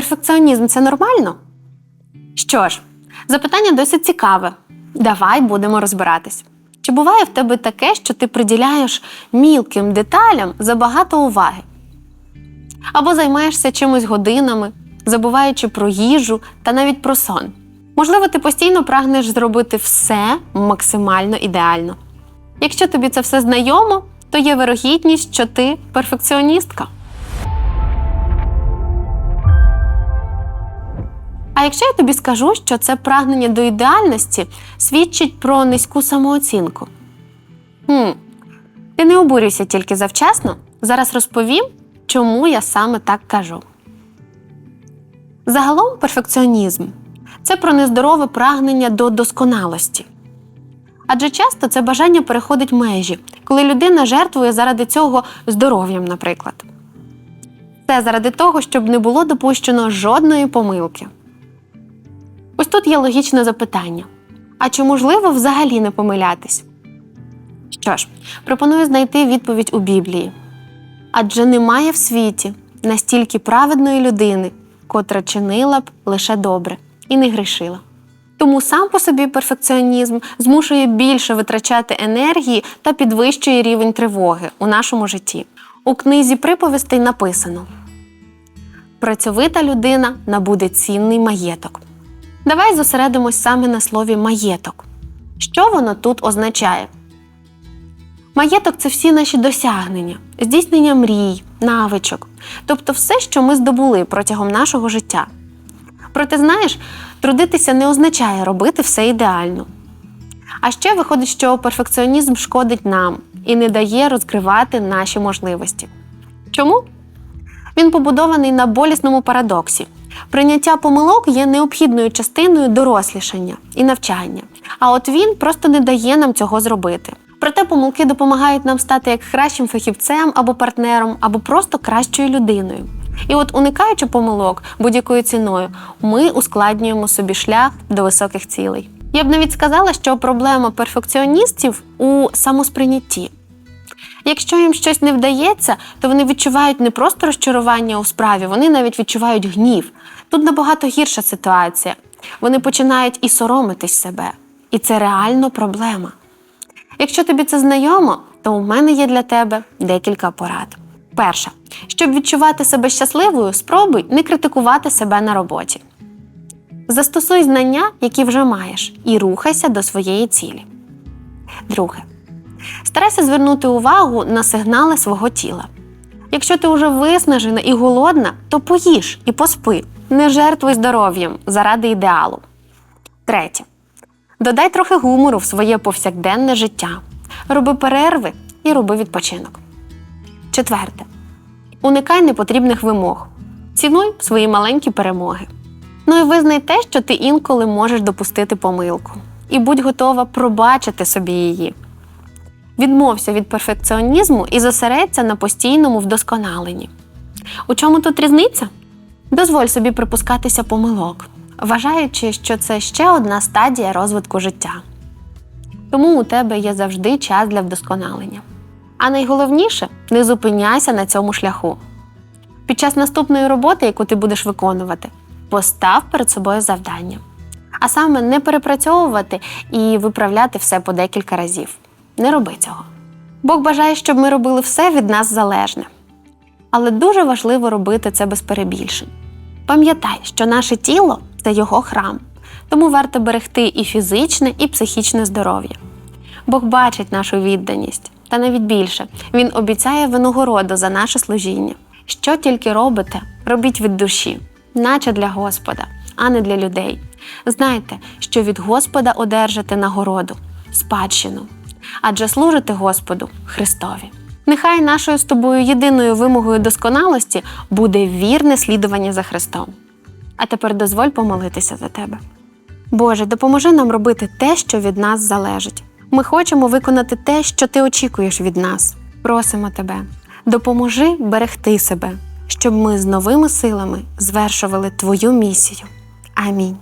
Перфекціонізм це нормально? Що ж, запитання досить цікаве. Давай будемо розбиратись. Чи буває в тебе таке, що ти приділяєш мілким деталям забагато уваги? Або займаєшся чимось годинами, забуваючи про їжу та навіть про сон? Можливо, ти постійно прагнеш зробити все максимально ідеально. Якщо тобі це все знайомо, то є вирогідність, що ти перфекціоністка. А якщо я тобі скажу, що це прагнення до ідеальності свідчить про низьку самооцінку? Хм, ти не обурюйся тільки завчасно. Зараз розповім, чому я саме так кажу. Загалом перфекціонізм це про нездорове прагнення до досконалості. Адже часто це бажання переходить межі, коли людина жертвує заради цього здоров'ям, наприклад. Це заради того, щоб не було допущено жодної помилки. Ось тут є логічне запитання: а чи можливо взагалі не помилятись? Що ж, пропоную знайти відповідь у Біблії. Адже немає в світі настільки праведної людини, котра чинила б лише добре і не грішила. Тому сам по собі перфекціонізм змушує більше витрачати енергії та підвищує рівень тривоги у нашому житті. У книзі приповістей написано: Працьовита людина набуде цінний маєток. Давай зосередимось саме на слові маєток. Що воно тут означає? Маєток це всі наші досягнення, здійснення мрій, навичок, тобто все, що ми здобули протягом нашого життя. Проте, знаєш, трудитися не означає робити все ідеально. А ще виходить, що перфекціонізм шкодить нам і не дає розкривати наші можливості. Чому? Він побудований на болісному парадоксі. Прийняття помилок є необхідною частиною дорослішання і навчання. А от він просто не дає нам цього зробити. Проте помилки допомагають нам стати як кращим фахівцем або партнером, або просто кращою людиною. І от, уникаючи помилок будь-якою ціною, ми ускладнюємо собі шлях до високих цілей. Я б навіть сказала, що проблема перфекціоністів у самосприйнятті. Якщо їм щось не вдається, то вони відчувають не просто розчарування у справі, вони навіть відчувають гнів. Тут набагато гірша ситуація. Вони починають і соромитись себе. І це реально проблема. Якщо тобі це знайомо, то у мене є для тебе декілька порад. Перша, щоб відчувати себе щасливою, спробуй не критикувати себе на роботі. Застосуй знання, які вже маєш, і рухайся до своєї цілі. Друге, старайся звернути увагу на сигнали свого тіла. Якщо ти вже виснажена і голодна, то поїж і поспи. Не жертвуй здоров'ям заради ідеалу. Третє. Додай трохи гумору в своє повсякденне життя. Роби перерви і роби відпочинок. Четверте. Уникай непотрібних вимог. Цінуй свої маленькі перемоги. Ну і визнай те, що ти інколи можеш допустити помилку. І будь готова пробачити собі її. Відмовся від перфекціонізму і зосередься на постійному вдосконаленні. У чому тут різниця? Дозволь собі припускатися помилок, вважаючи, що це ще одна стадія розвитку життя. Тому у тебе є завжди час для вдосконалення. А найголовніше не зупиняйся на цьому шляху. Під час наступної роботи, яку ти будеш виконувати, постав перед собою завдання. А саме не перепрацьовувати і виправляти все по декілька разів. Не роби цього. Бог бажає, щоб ми робили все від нас залежне. Але дуже важливо робити це без перебільшень. Пам'ятай, що наше тіло це його храм, тому варто берегти і фізичне, і психічне здоров'я. Бог бачить нашу відданість, та навіть більше Він обіцяє винагороду за наше служіння. Що тільки робите, робіть від душі, наче для Господа, а не для людей. Знайте, що від Господа одержите нагороду, спадщину, адже служите Господу Христові. Нехай нашою з тобою єдиною вимогою досконалості буде вірне слідування за Христом. А тепер дозволь помолитися за тебе. Боже, допоможи нам робити те, що від нас залежить. Ми хочемо виконати те, що ти очікуєш від нас. Просимо тебе, допоможи берегти себе, щоб ми з новими силами звершували твою місію. Амінь.